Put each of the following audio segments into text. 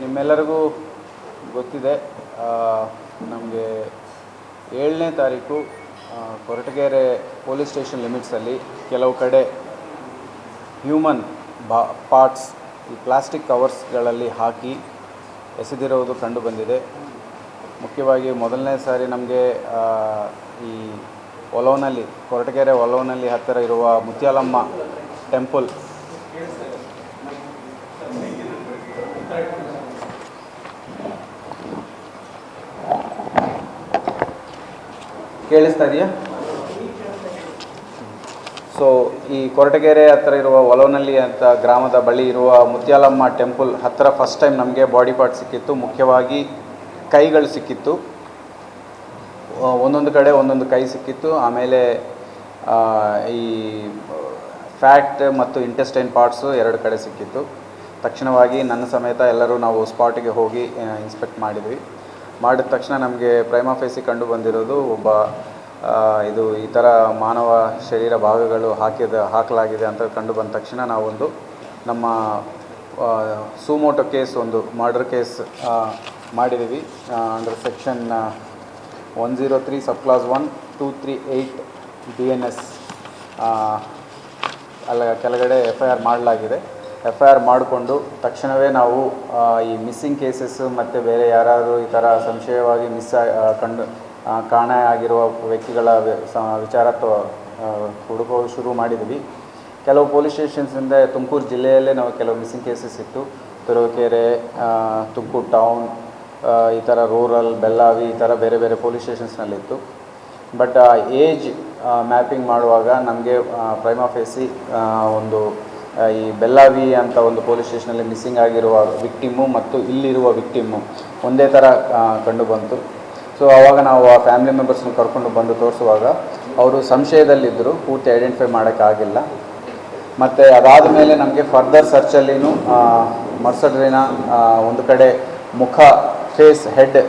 ನಿಮ್ಮೆಲ್ಲರಿಗೂ ಗೊತ್ತಿದೆ ನಮಗೆ ಏಳನೇ ತಾರೀಕು ಕೊರಟಗೆರೆ ಪೊಲೀಸ್ ಸ್ಟೇಷನ್ ಲಿಮಿಟ್ಸಲ್ಲಿ ಕೆಲವು ಕಡೆ ಹ್ಯೂಮನ್ ಬಾ, ಪಾರ್ಟ್ಸ್, ಈ ಪ್ಲಾಸ್ಟಿಕ್ ಕವರ್ಸ್ಗಳಲ್ಲಿ ಹಾಕಿ ಎಸೆದಿರೋದು ಕಂಡು ಬಂದಿದೆ. ಮುಖ್ಯವಾಗಿ ಮೊದಲನೇ ಸಾರಿ ನಮಗೆ ಈ ಒಲೋನಲ್ಲಿ, ಕೊರಟಗೆರೆ ಒಲೋನಲ್ಲಿ ಹತ್ತಿರ ಇರುವ ಮುತ್ಯಾಲಮ್ಮ ಟೆಂಪಲ್ ಕೇಳಿಸ್ತಾ ಇದೆಯಾ? ಸೊ ಈ ಕೊರಟಗೆರೆ ಹತ್ತಿರ ಇರುವ ಒಲವನಹಳ್ಳಿ ಅಂತ ಗ್ರಾಮದ ಬಳಿ ಇರುವ ಮುತ್ಯಾಲಮ್ಮ ಟೆಂಪಲ್ ಹತ್ತಿರ ಫಸ್ಟ್ ಟೈಮ್ ನಮಗೆ ಬಾಡಿ ಪಾರ್ಟ್ ಸಿಕ್ಕಿತ್ತು. ಮುಖ್ಯವಾಗಿ ಕೈಗಳು ಸಿಕ್ಕಿತ್ತು. ಒಂದೊಂದು ಕಡೆ ಒಂದೊಂದು ಕೈ ಸಿಕ್ಕಿತ್ತು. ಆಮೇಲೆ ಈ ಫ್ಯಾಟ್ ಮತ್ತು ಇಂಟೆಸ್ಟೈನ್ ಪಾರ್ಟ್ಸು ಎರಡು ಕಡೆ ಸಿಕ್ಕಿತ್ತು. ತಕ್ಷಣವಾಗಿ ನನ್ನ ಸಮೇತ ಎಲ್ಲರೂ ನಾವು ಸ್ಪಾಟಿಗೆ ಹೋಗಿ ಇನ್ಸ್ಪೆಕ್ಟ್ ಮಾಡಿದ್ವಿ. ಮಾಡಿದ ತಕ್ಷಣ ನಮಗೆ ಪ್ರೈಮಾಫೇಸಿ ಕಂಡು ಬಂದಿರೋದು ಒಬ್ಬ ಇದು ಈ ಥರ ಮಾನವ ಶರೀರ ಭಾಗಗಳು ಹಾಕಿದ, ಹಾಕಲಾಗಿದೆ ಅಂತ ಕಂಡು ಬಂದ ತಕ್ಷಣ ನಾವೊಂದು ನಮ್ಮ ಸೂಮೋಟೋ ಕೇಸ್ ಒಂದು ಮರ್ಡರ್ ಕೇಸ್ ಮಾಡಿದ್ದೀವಿ ಅಂದರೆ section one zero three sub clause one two three eight B N S ಅಲ್ಲ, ಕೆಳಗಡೆ ಎಫ್ ಐ ಆರ್ ಮಾಡಲಾಗಿದೆ. ಎಫ್ ಐ ಆರ್ ಮಾಡಿಕೊಂಡು ತಕ್ಷಣವೇ ನಾವು ಈ ಮಿಸ್ಸಿಂಗ್ ಕೇಸಸ್ಸು ಮತ್ತು ಬೇರೆ ಯಾರಾದರೂ ಈ ಥರ ಸಂಶಯವಾಗಿ ಮಿಸ್ ಕಂಡು ಕಾಣ ಆಗಿರುವ ವ್ಯಕ್ತಿಗಳ ವಿಚಾರ ಹುಡುಕೋದು ಶುರು ಮಾಡಿದ್ವಿ. ಕೆಲವು ಪೊಲೀಸ್ ಸ್ಟೇಷನ್ಸಿಂದ ತುಮಕೂರು ಜಿಲ್ಲೆಯಲ್ಲೇ ನಾವು ಕೆಲವು ಮಿಸ್ಸಿಂಗ್ ಕೇಸಸ್ ಇತ್ತು. ತುರುವೇಕೆರೆ ತುಮಕೂರು ಟೌನ್ ಈ ಥರ ರೂರಲ್ ಬೆಲ್ಲಾವಿ ಈ ಥರ ಬೇರೆ ಬೇರೆ ಪೊಲೀಸ್ ಸ್ಟೇಷನ್ಸ್ನಲ್ಲಿತ್ತು ಬಟ್ ಏಜ್ ಮ್ಯಾಪಿಂಗ್ ಮಾಡುವಾಗ ನಮಗೆ ಪ್ರೈಮಾಫೇಸಿ ಒಂದು ಈ ಬೆಲ್ಲಾವಿ ಅಂತ ಒಂದು ಪೊಲೀಸ್ ಸ್ಟೇಷನಲ್ಲಿ ಮಿಸ್ಸಿಂಗ್ ಆಗಿರುವ ವಿಕ್ಟಿಮ್ಮು ಮತ್ತು ಇಲ್ಲಿರುವ ವಿಕ್ಟಿಮ್ಮು ಒಂದೇ ಥರ ಕಂಡು ಬಂತು. ಸೊ, ಆವಾಗ ನಾವು ಆ ಫ್ಯಾಮಿಲಿ ಮೆಂಬರ್ಸ್ನ ಕರ್ಕೊಂಡು ಬಂದು ತೋರಿಸುವಾಗ ಅವರು ಸಂಶಯದಲ್ಲಿದ್ದರು, ಪೂರ್ತಿ ಐಡೆಂಟಿಫೈ ಮಾಡೋಕ್ಕಾಗಿಲ್ಲ ಮತ್ತು ಅದಾದ ಮೇಲೆ ನಮಗೆ ಫರ್ದರ್ ಸರ್ಚಲ್ಲಿನೂ ಮರ್ಸಡ್ರಿನ ಒಂದು ಕಡೆ ಮುಖ, ಫೇಸ್, ಹೆಡ್,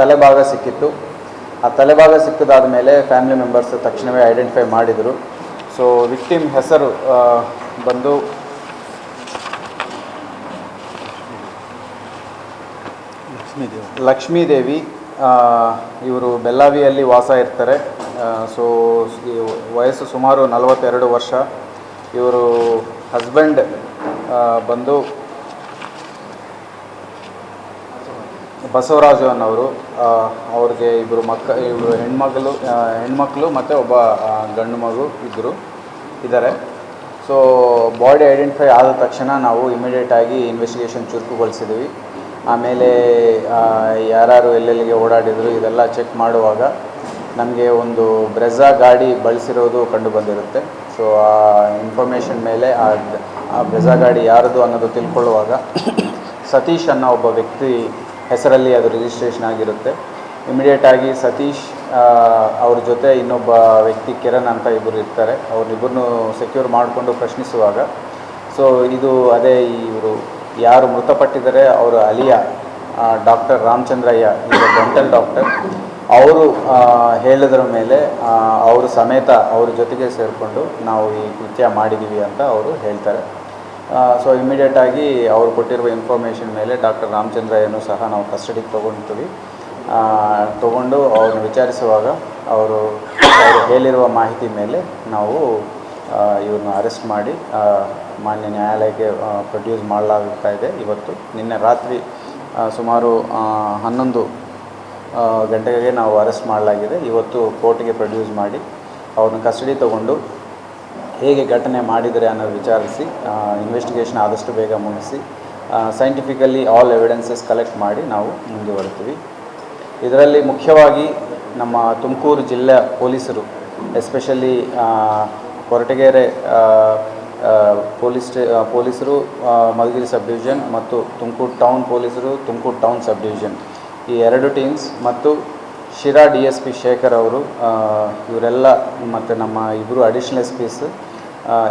ತಲೆಭಾಗ ಸಿಕ್ಕಿತ್ತು. ಆ ತಲೆಭಾಗ ಸಿಕ್ಕಿದಾದ ಮೇಲೆ ಫ್ಯಾಮಿಲಿ ಮೆಂಬರ್ಸ್ ತಕ್ಷಣವೇ ಐಡೆಂಟಿಫೈ ಮಾಡಿದರು. ಸೊ, ವಿಕ್ಟಿಮ್ ಹೆಸರು ಬಂದು ಲಕ್ಷ್ಮೀದೇವಿ. ಇವರು ಬೆಲ್ಲಾವಿಯಲ್ಲಿ ವಾಸ ಇರ್ತಾರೆ. ಸೊ ವಯಸ್ಸು ಸುಮಾರು ನಲವತ್ತೆರಡು ವರ್ಷ. ಇವರು ಹಸ್ಬೆಂಡ್ ಬಂದು ಬಸವರಾಜು ಅನ್ನೋರು ಅವ್ರಿಗೆ ಇಬ್ಬರು ಮಕ್ಕ ಇಬ್ಬರು ಹೆಣ್ಮಗಳು ಹೆಣ್ಮಕ್ಳು ಮತ್ತು ಒಬ್ಬ ಗಂಡು ಮಗು ಇದ್ದರು ಇದ್ದಾರೆ ಸೊ ಬಾಡಿ ಐಡೆಂಟಿಫೈ ಆದ ತಕ್ಷಣ ನಾವು ಇಮಿಡಿಯೇಟಾಗಿ ಇನ್ವೆಸ್ಟಿಗೇಷನ್ ಚುರುಕುಗೊಳಿಸಿದ್ವಿ. ಆಮೇಲೆ ಯಾರ್ಯಾರು ಎಲ್ಲೆಲ್ಲಿಗೆ ಓಡಾಡಿದರು ಇದೆಲ್ಲ ಚೆಕ್ ಮಾಡುವಾಗ ನಮಗೆ ಒಂದು ಬ್ರೆಝಾ ಗಾಡಿ ಬಳಸಿರೋದು ಕಂಡು ಬಂದಿರುತ್ತೆ ಸೊ ಆ ಇನ್ಫಾರ್ಮೇಷನ್ ಮೇಲೆ ಆ ಬ್ರೆಝಾ ಗಾಡಿ ಯಾರದು ಅನ್ನೋದು ತಿಳ್ಕೊಳ್ಳುವಾಗ ಸತೀಶ್ ಅನ್ನೋ ಒಬ್ಬ ವ್ಯಕ್ತಿ ಹೆಸರಲ್ಲಿ ಅದು ರಿಜಿಸ್ಟ್ರೇಷನ್ ಆಗಿರುತ್ತೆ. ಇಮಿಡಿಯೇಟಾಗಿ ಸತೀಶ್ ಅವ್ರ ಜೊತೆ ಇನ್ನೊಬ್ಬ ವ್ಯಕ್ತಿ ಕಿರಣ್ ಅಂತ ಇಬ್ಬರು ಇರ್ತಾರೆ. ಅವ್ರನ್ನಿಬ್ಬರನ್ನು ಸೆಕ್ಯೂರ್ ಮಾಡಿಕೊಂಡು ಪ್ರಶ್ನಿಸುವಾಗ. ಸೊ ಇದು ಅದೇ ಇವರು ಯಾರು ಮೃತಪಟ್ಟಿದ್ದಾರೆ, ಅವರ ಅಲಿಯ ಡಾಕ್ಟರ್ ರಾಮಚಂದ್ರಯ್ಯ, ಈಗ ಡೆಂಟಲ್ ಡಾಕ್ಟರ್, ಅವರು ಹೇಳಿದ್ರ ಮೇಲೆ ಅವರು ಸಮೇತ ಅವ್ರ ಜೊತೆಗೆ ಸೇರಿಕೊಂಡು ನಾವು ಈ ಕೃತ್ಯ ಮಾಡಿದ್ದೀವಿ ಅಂತ ಅವರು ಹೇಳ್ತಾರೆ. ಸೊ ಇಮಿಡಿಯೇಟಾಗಿ ಅವರು ಕೊಟ್ಟಿರುವ ಇನ್ಫಾರ್ಮೇಷನ್ ಮೇಲೆ ಡಾಕ್ಟರ್ ರಾಮಚಂದ್ರಯ್ಯನೂ ಸಹ ನಾವು ಕಸ್ಟಡಿಗೆ ತೊಗೊಳ್ತೀವಿ ತೊಗೊಂಡು ಅವ್ರನ್ನ ವಿಚಾರಿಸುವಾಗ ಅವರು ಅವರು ಹೇಳಿರುವ ಮಾಹಿತಿ ಮೇಲೆ ನಾವು ಇವ್ರನ್ನ ಅರೆಸ್ಟ್ ಮಾಡಿ ಮಾನ್ಯ ನ್ಯಾಯಾಲಯಕ್ಕೆ ಪ್ರೊಡ್ಯೂಸ್ ಮಾಡಲಾಗ್ತಾ ಇದೆ. ಇವತ್ತು ನಿನ್ನೆ ರಾತ್ರಿ ಸುಮಾರು ಹನ್ನೊಂದು ಗಂಟೆಗೆ ನಾವು ಅರೆಸ್ಟ್ ಮಾಡಲಾಗಿದೆ. ಇವತ್ತು ಕೋರ್ಟಿಗೆ ಪ್ರೊಡ್ಯೂಸ್ ಮಾಡಿ ಅವ್ರನ್ನ ಕಸ್ಟಡಿ ತಗೊಂಡು ಹೇಗೆ ಘಟನೆ ಮಾಡಿದರೆ ಅನ್ನೋದು ವಿಚಾರಿಸಿ ಇನ್ವೆಸ್ಟಿಗೇಷನ್ ಆದಷ್ಟು ಬೇಗ ಮುಗಿಸಿ ಸೈಂಟಿಫಿಕಲಿ ಆಲ್ ಎವಿಡೆನ್ಸಸ್ ಕಲೆಕ್ಟ್ ಮಾಡಿ ನಾವು ಮುಂದುವರಿತೀವಿ ಇದರಲ್ಲಿ ಮುಖ್ಯವಾಗಿ ನಮ್ಮ ತುಮಕೂರು ಜಿಲ್ಲೆ ಪೊಲೀಸರು ಎಸ್ಪೆಷಲಿ ಕೊರಟಗೆರೆ ಪೊಲೀಸ್ ಪೊಲೀಸರು ಮಧುಗಿರಿ ಸಬ್ ಡಿವಿಷನ್ ಮತ್ತು ತುಮಕೂರು ಟೌನ್ ಪೊಲೀಸರು, ತುಮಕೂರು ಟೌನ್ ಸಬ್ ಡಿವಿಷನ್. ಈ ಎರಡು ಟೀಮ್ಸ್ ಮತ್ತು Sira D S P Shekhar ಅವರು ಇವರೆಲ್ಲ ಮತ್ತು ನಮ್ಮ ಇಬ್ಬರು ಅಡಿಷ್ನಲ್ ಎಸ್ ಪಿಸ್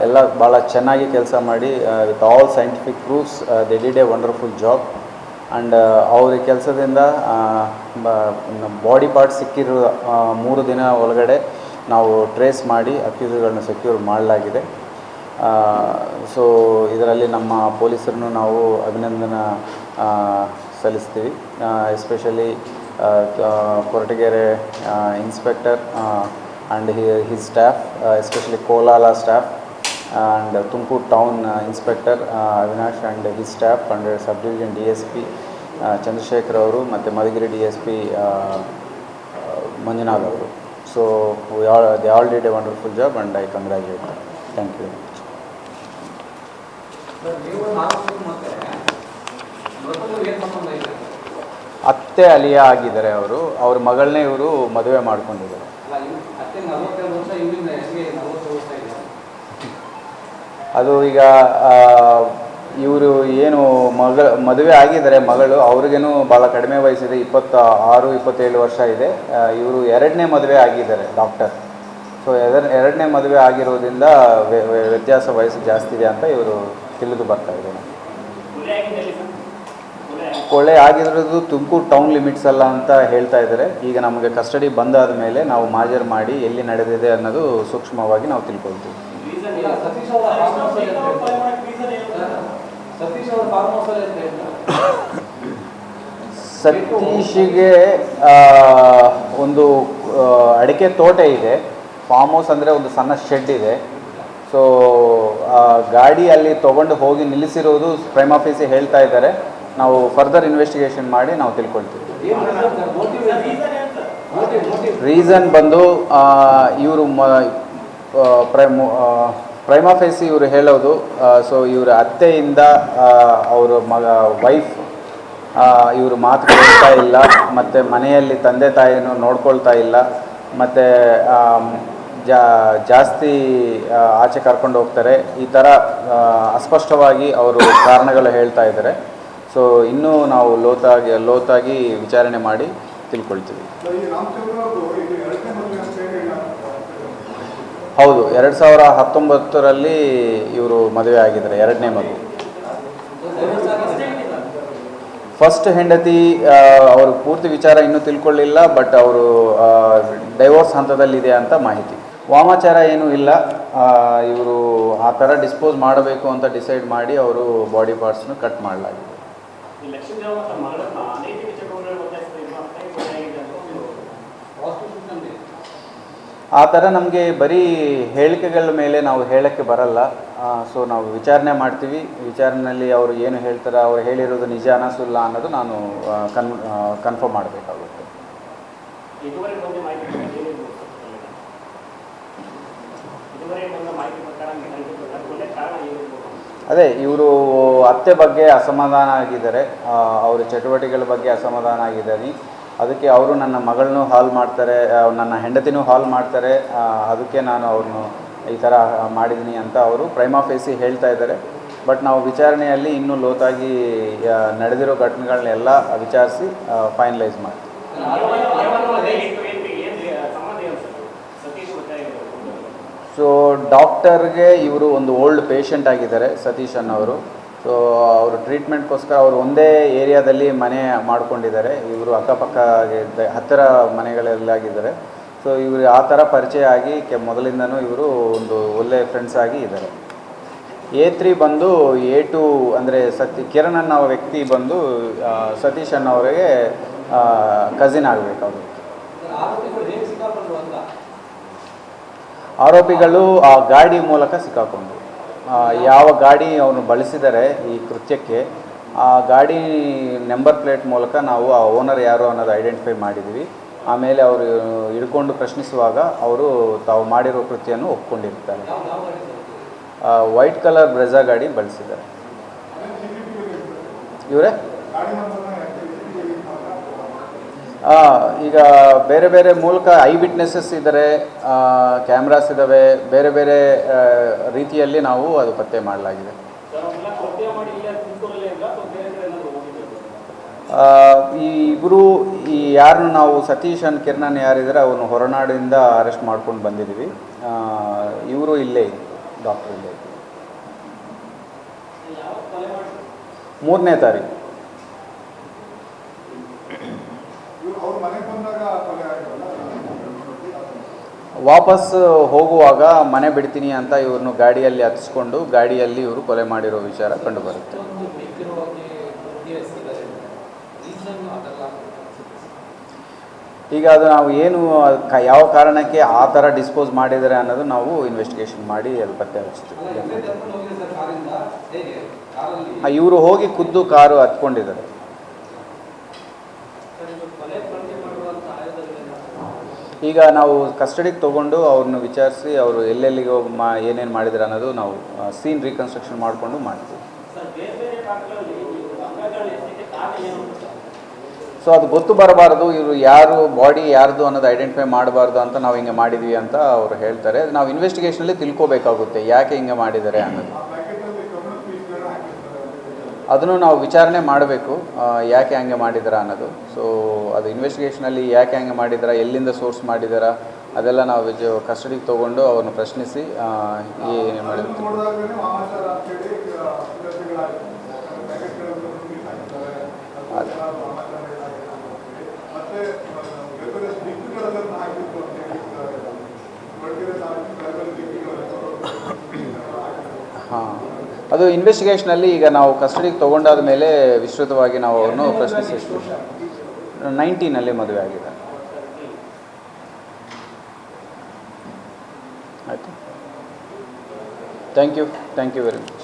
ಎಲ್ಲ ಭಾಳ ಚೆನ್ನಾಗಿ ಕೆಲಸ ಮಾಡಿ with all scientific proofs they did a wonderful job and ಅವ್ರ ಕೆಲಸದಿಂದ ಬಾಡಿ ಪಾರ್ಟ್ ಸಿಕ್ಕಿರೋ ಮೂರು ದಿನ ಒಳಗಡೆ ನಾವು ಟ್ರೇಸ್ ಮಾಡಿ ಅಕ್ಯೂಸ್ಗಳನ್ನ ಸೆಕ್ಯೂರ್ ಮಾಡಲಾಗಿದೆ. ಸೊ ಇದರಲ್ಲಿ ನಮ್ಮ ಪೊಲೀಸರನ್ನು ನಾವು ಅಭಿನಂದನ ಸಲ್ಲಿಸ್ತೀವಿ. Especially Koratagere inspector and his staff especially Kolala staff and Tumakuru town inspector Avinash and his staff and sub division D S P Chandrashekhar ಅವರು, ಮತ್ತು Madhugiri D S P Manjunath ಅವರು. So they all did a wonderful job and I congratulate thank you ಅತ್ತೆ ಅಲಿಯ ಆಗಿದ್ದಾರೆ ಅವರು. ಅವ್ರ ಮಗಳನ್ನೇ ಇವರು ಮದುವೆ ಮಾಡ್ಕೊಂಡಿದ್ದಾರೆ. ಅದು ಈಗ ಇವರು ಏನು ಮಗ ಮದುವೆ ಆಗಿದ್ದಾರೆ ಮಗಳು, ಅವ್ರಿಗೇನು ಭಾಳ ಕಡಿಮೆ ವಯಸ್ಸಿದೆ ಇಪ್ಪತ್ತ ಆರು ಇಪ್ಪತ್ತೇಳು ವರ್ಷ ಇದೆ. ಇವರು ಎರಡನೇ ಮದುವೆ ಆಗಿದ್ದಾರೆ ಡಾಕ್ಟರ್ ಸೊ ಎರ ಎರಡನೇ ಮದುವೆ ಆಗಿರೋದ್ರಿಂದ ವ್ಯ- ವ್ಯ- ವ್ಯತ್ಯಾಸ ವಯಸ್ಸು ಜಾಸ್ತಿ ಇದೆ ಅಂತ ಇವರು ತಿಳಿದು ಬರ್ತಾ ಇದೆ ಕೊಳೆ ಆಗಿರೋದು ತುಮಕೂರು ಟೌನ್ ಲಿಮಿಟ್ಸ್ ಅಲ್ಲ ಅಂತ ಹೇಳ್ತಾ ಇದ್ದಾರೆ. ಈಗ ನಮಗೆ ಕಸ್ಟಡಿ ಬಂದಾದ ಮೇಲೆ ನಾವು ಮಾಜರ್ ಮಾಡಿ ಎಲ್ಲಿ ನಡೆದಿದೆ ಅನ್ನೋದು ಸೂಕ್ಷ್ಮವಾಗಿ ನಾವು ತಿಳ್ಕೊಳ್ತೀವಿ ಇಲ್ಲ, ಸತೀಶ್ ಅವರ ಫಾರ್ಮ್ ಹೌಸ್ ಅಲ್ಲಿ ಅಂತ ಹೇಳ್ತಾರೆ. ಸತೀಶ್ ಅವರ ಫಾರ್ಮ್ ಹೌಸ್ ಅಲ್ಲಿ ಅಂತ ಹೇಳ್ತಾರೆ. ಸತೀಶಿಗೆ ಒಂದು ಅಡಿಕೆ ತೋಟ ಇದೆ. ಫಾರ್ಮ್ ಹೌಸ್ ಅಂದರೆ ಒಂದು ಸಣ್ಣ ಶೆಡ್ ಇದೆ. ಸೊ ಗಾಡಿ ಅಲ್ಲಿ ತೊಗೊಂಡು ಹೋಗಿ ನಿಲ್ಲಿಸಿರೋದು ಪ್ರೈಮ್ ಆಫೀಸಿ ಹೇಳ್ತಾ ಇದ್ದಾರೆ. ನಾವು ಫರ್ದರ್ ಇನ್ವೆಸ್ಟಿಗೇಷನ್ ಮಾಡಿ ನಾವು ತಿಳ್ಕೊಳ್ತೀವಿ. ರೀಸನ್ ಬಂದು ಇವರು ಪ್ರೈಮ್ ಪ್ರೈಮಾ ಫೇಸಿ ಇವರು ಹೇಳೋದು ಸೊ ಇವರ ಅತ್ತೆಯಿಂದ ಅವರು ಮಗ ವೈಫ್ ಇವರು ಮಾತು ಕೇಳ್ತಾ ಇಲ್ಲ, ಮತ್ತು ಮನೆಯಲ್ಲಿ ತಂದೆ ತಾಯಿನೂ ನೋಡ್ಕೊಳ್ತಾ ಇಲ್ಲ, ಮತ್ತು ಜಾಸ್ತಿ ಆಚೆ ಕರ್ಕೊಂಡು ಹೋಗ್ತಾರೆ. ಈ ಥರ ಅಸ್ಪಷ್ಟವಾಗಿ ಅವರು ಕಾರಣಗಳು ಹೇಳ್ತಾ ಇದ್ದಾರೆ. ಸೊ ಇನ್ನೂ ನಾವು ಲೋತಾಗಿ ಲೋತಾಗಿ ವಿಚಾರಣೆ ಮಾಡಿ ತಿಳ್ಕೊಳ್ತೀವಿ ಈ ರಾಮಚಂದ್ರ ಅವರು ಇದು ಎರಡನೇ ಮದುವೆ ಅಂತ ಹೇಳಿ ನಾನು ಹೌದು, ಎರಡು ಸಾವಿರ ಹತ್ತೊಂಬತ್ತರಲ್ಲಿ ಇವರು ಮದುವೆ ಆಗಿದ್ದಾರೆ, ಎರಡನೇ ಮಗು. ಫಸ್ಟ್ ಹೆಂಡತಿ ಅವರು ಪೂರ್ತಿ ವಿಚಾರ ಇನ್ನೂ ತಿಳ್ಕೊಳ್ಳಿಲ್ಲ ಬಟ್ ಅವರು ಡೈವೋರ್ಸ್ ಹಂತದಲ್ಲಿದೆ ಅಂತ ಮಾಹಿತಿ. ವಾಮಾಚಾರ ಏನೂ ಇಲ್ಲ ಇವರು ಆ ಥರ ಡಿಸ್ಪೋಸ್ ಮಾಡಬೇಕು ಅಂತ ಡಿಸೈಡ್ ಮಾಡಿ ಅವರು ಬಾಡಿ ಪಾರ್ಟ್ಸ್ನು ಕಟ್ ಮಾಡಲಾಗಿದೆ ಈ ಲಕ್ಷ್ಮೀ ದೇವರ ಮಗಳನ್ನ ಅನೈತಿಕ ಚಟುವಟಿಕೆ ವರ್ತಿಸ್ತಾ ಇರುವ ಅಂತ ಗೊತ್ತಾಗಿದೆ ಅಂತ ಒಂದು Prostitution ಇದೆ. ಆ ಥರ ನಮಗೆ ಬರೀ ಹೇಳಿಕೆಗಳ ಮೇಲೆ ನಾವು ಹೇಳೋಕ್ಕೆ ಬರಲ್ಲ. ಸೊ ನಾವು ವಿಚಾರಣೆ ಮಾಡ್ತೀವಿ. ವಿಚಾರಣೆಯಲ್ಲಿ ಅವರು ಏನು ಹೇಳ್ತಾರೆ ಅವ್ರು ಹೇಳಿರೋದು ನಿಜ ಸುಳ್ಳ ಅನ್ನೋದು ನಾನು ಕನ್ ಕನ್ಫರ್ಮ್ ಮಾಡಬೇಕಾಗುತ್ತೆ. ಅದೇ ಇವರು ಅತ್ತೆ ಬಗ್ಗೆ ಅಸಮಾಧಾನ ಆಗಿದ್ದಾರೆ. ಅವರ ಚಟುವಟಿಕೆಗಳ ಬಗ್ಗೆ ಅಸಮಾಧಾನ ಆಗಿದ್ದಾರೆ. ಅದಕ್ಕೆ ಅವರು ನನ್ನ ಮಗಳನ್ನೂ ಹಾಲ್ ಮಾಡ್ತಾರೆ ನನ್ನ ಹೆಂಡತಿನೂ ಹಾಲ್ ಮಾಡ್ತಾರೆ ಅದಕ್ಕೆ ನಾನು ಅವ್ರನ್ನು ಈ ಥರ ಮಾಡಿದ್ದೀನಿ ಅಂತ ಅವರು ಪ್ರೈಮಾ ಫೇಸಿ ಹೇಳ್ತಾ ಇದ್ದಾರೆ. ಬಟ್ ನಾವು ವಿಚಾರಣೆಯಲ್ಲಿ ಇನ್ನೂ ಲೋತಾಗಿ ನಡೆದಿರೋ ಘಟನೆಗಳನ್ನೆಲ್ಲ ವಿಚಾರಿಸಿ ಫೈನಲೈಸ್ ಮಾಡ್ತೀವಿ. ಸೊ ಡಾಕ್ಟರ್ಗೆ ಇವರು ಒಂದು ಓಲ್ಡ್ ಪೇಷಂಟ್ ಆಗಿದ್ದಾರೆ, ಸತೀಶ್ ಅನ್ನೋರು. ಸೊ ಅವರು ಟ್ರೀಟ್ಮೆಂಟ್ಗೋಸ್ಕರ ಅವರು ಒಂದೇ ಏರಿಯಾದಲ್ಲಿ ಮನೆ ಮಾಡ್ಕೊಂಡಿದ್ದಾರೆ. ಇವರು ಅಕ್ಕಪಕ್ಕ ಹತ್ತಿರ ಮನೆಗಳಲ್ಲಾಗಿದ್ದಾರೆ. ಸೊ ಇವರು ಆ ಥರ ಪರಿಚಯ ಆಗಿ ಕೆ ಮೊದಲಿಂದನೂ ಇವರು ಒಂದು ಒಳ್ಳೆ ಫ್ರೆಂಡ್ಸ್ ಆಗಿ ಇದ್ದಾರೆ. ಎ ತ್ರೀ ಬಂದು ಎ ಟು ಅಂದರೆ ಸತಿ ಕಿರಣ್ ಅನ್ನೋ ವ್ಯಕ್ತಿ ಬಂದು ಸತೀಶ್ ಅನ್ನೋರಿಗೆ ಕಸಿನ್ ಆಗಬೇಕು ಅವರು. ಆರೋಪಿಗಳು ಆ ಗಾಡಿ ಮೂಲಕ ಸಿಕ್ಕಾಕೊಂಡ್ರು. ಆ, ಯಾವ ಗಾಡಿ ಅವನು ಬಳಸಿದರೆ ಈ ಕೃತ್ಯಕ್ಕೆ, ಆ ಗಾಡಿ ನಂಬರ್ ಪ್ಲೇಟ್ ಮೂಲಕ ನಾವು ಆ ಓನರ್ ಯಾರು ಅನ್ನೋದು ಐಡೆಂಟಿಫೈ ಮಾಡಿದ್ವಿ ಆಮೇಲೆ ಅವರು ಹಿಡ್ಕೊಂಡು ಪ್ರಶ್ನಿಸುವಾಗ ಅವರು ತಾವು ಮಾಡಿರೋ ಕೃತ್ಯವನ್ನು ಒಪ್ಕೊಂಡಿರ್ತಾರೆ? ವೈಟ್ ಕಲರ್ ಬ್ರೆಜಾ ಗಾಡಿ ಬಳಸಿದ್ದಾರೆ. ಇವರೇ ಗಾಡಿ ನಂಬರ್ನ ಆಕ್ಟಿವಿಟಿ ಆ, ಈಗ ಬೇರೆ ಬೇರೆ ಮೂಲಕ ಐ ವಿಟ್ನೆಸಸ್ ಇದ್ದಾರೆ ಕ್ಯಾಮ್ರಾಸ್ ಇದ್ದಾವೆ, ಬೇರೆ ಬೇರೆ ರೀತಿಯಲ್ಲಿ ನಾವು ಅದು ಪತ್ತೆ ಮಾಡಲಾಗಿದೆ. ಈ ಇಬ್ಬರು ಈ ಯಾರನ್ನ ನಾವು ಸತೀಶ್ ಅಂಡ್ ಕಿರಣನ್ ಯಾರಿದ್ದಾರೆ ಅವನು ಹೊರನಾಡಿನಿಂದ ಅರೆಸ್ಟ್ ಮಾಡ್ಕೊಂಡು ಬಂದಿದ್ದೀವಿ. ಇವರು ಇಲ್ಲೇ ಡಾಕ್ಟರ್ ಇಲ್ಲೇ ಮೂರನೇ ತಾರೀಕು. ವಾಪಸ್ ಹೋಗುವಾಗ ಮನೆ ಬಿಡ್ತೀನಿ ಅಂತ ಇವ್ರನ್ನು ಗಾಡಿಯಲ್ಲಿ ಹತ್ತಿಸ್ಕೊಂಡು ಗಾಡಿಯಲ್ಲಿ ಇವರು ಕೊಲೆ ಮಾಡಿರೋ ವಿಚಾರ ಕಂಡುಬರುತ್ತೆ. ಈಗ ಅದು ನಾವು ಏನು ಯಾವ ಕಾರಣಕ್ಕೆ ಆ ಥರ ಡಿಸ್ಪೋಸ್ ಮಾಡಿದರೆ ಅನ್ನೋದು ನಾವು ಇನ್ವೆಸ್ಟಿಗೇಷನ್ ಮಾಡಿ ಅದು ಪತ್ತೆ ಹಚ್ತೀವಿ ಇವರು ಹೋಗಿ ಖುದ್ದು ಕಾರು ಹತ್ಕೊಂಡಿದ್ದಾರೆ. ಈಗ ನಾವು ಕಸ್ಟಡಿಗೆ ತೊಗೊಂಡು ಅವ್ರನ್ನ ವಿಚಾರಿಸಿ ಅವರು ಎಲ್ಲೆಲ್ಲಿಗೆ ಮಾ, ಏನೇನು ಮಾಡಿದ್ರು ಅನ್ನೋದು ನಾವು ಸೀನ್ ರೀಕನ್ಸ್ಟ್ರಕ್ಷನ್ ಮಾಡಿಕೊಂಡು ಮಾಡ್ತೀವಿ. ಸೊ ಅದು ಗೊತ್ತು ಬರಬಾರ್ದು, ಇವರು ಯಾರು ಬಾಡಿ ಯಾರ್ದು ಅನ್ನೋದು ಐಡೆಂಟಿಫೈ ಮಾಡಬಾರ್ದು ಅಂತ ನಾವು ಹಿಂಗೆ ಮಾಡಿದ್ವಿ ಅಂತ ಅವರು ಹೇಳ್ತಾರೆ. ನಾವು ಇನ್ವೆಸ್ಟಿಗೇಷನಲ್ಲಿ ತಿಳ್ಕೊಬೇಕಾಗುತ್ತೆ, ಯಾಕೆ ಹಿಂಗೆ ಮಾಡಿದ್ದಾರೆ ಅನ್ನೋದು. ಅದನ್ನು ನಾವು ವಿಚಾರಣೆ ಮಾಡಬೇಕು ಯಾಕೆ ಹಂಗೆ ಮಾಡಿದಾರ ಅನ್ನೋದು. ಸೊ ಅದು ಇನ್ವೆಸ್ಟಿಗೇಷನಲ್ಲಿ ಯಾಕೆ ಹಂಗೆ ಮಾಡಿದಾರ, ಎಲ್ಲಿಂದ ಸೋರ್ಸ್ ಮಾಡಿದಾರ, ಅದೆಲ್ಲ ನಾವು ಕಸ್ಟಡಿಗೆ ತೊಗೊಂಡು ಅವ್ರನ್ನ ಪ್ರಶ್ನಿಸಿ ಏನು ಮಾಡಿದ್ರು ಅದನ್ನ ನೋಡಿದಾಗಲೇ ವಾಮಾಚಾರ ಅಂತೇಳಿ ವಿದ್ಯಾರ್ಥಿಗಳಾಗಿತ್ತು ಪ್ಯಾಕೆಟ್ಗಳನ್ನು ಪೀಸ್ ಹಾಕಿರ್ತಾರೆ ಅದಕ್ಕೆಲ್ಲ ವಾಮಾಚಾರ ಇದಾಗಿದೆ ಅಂತೇಳಿ. ಮತ್ತೆ ಬೇರೆ ಬೇರೆ ದಿಕ್ಕುಗಳನ್ನ ಹಾಕಿತ್ತು ಅಂತೇಳಿ ಒಳಗಡೆ ತಾಲೂಕು ಬೇರೆ ಬೇರೆ ದಿಕ್ಕುಗಳು ಹಾಕಿದ್ರು ಹಾಂ ಅದು ಇನ್ವೆಸ್ಟಿಗೇಷನಲ್ಲಿ ಈಗ ನಾವು ಕಸ್ಟಡಿಗೆ ತೊಗೊಂಡಾದ ಮೇಲೆ ವಿಸ್ತೃತವಾಗಿ ನಾವು ಅವರನ್ನು ಪ್ರಶ್ನಿಸಿದ್ವಿ. ನೈನ್ಟೀನಲ್ಲಿ ಮದುವೆ ಆಗಿದೆ. ಆಯಿತು. Thank you thank you very much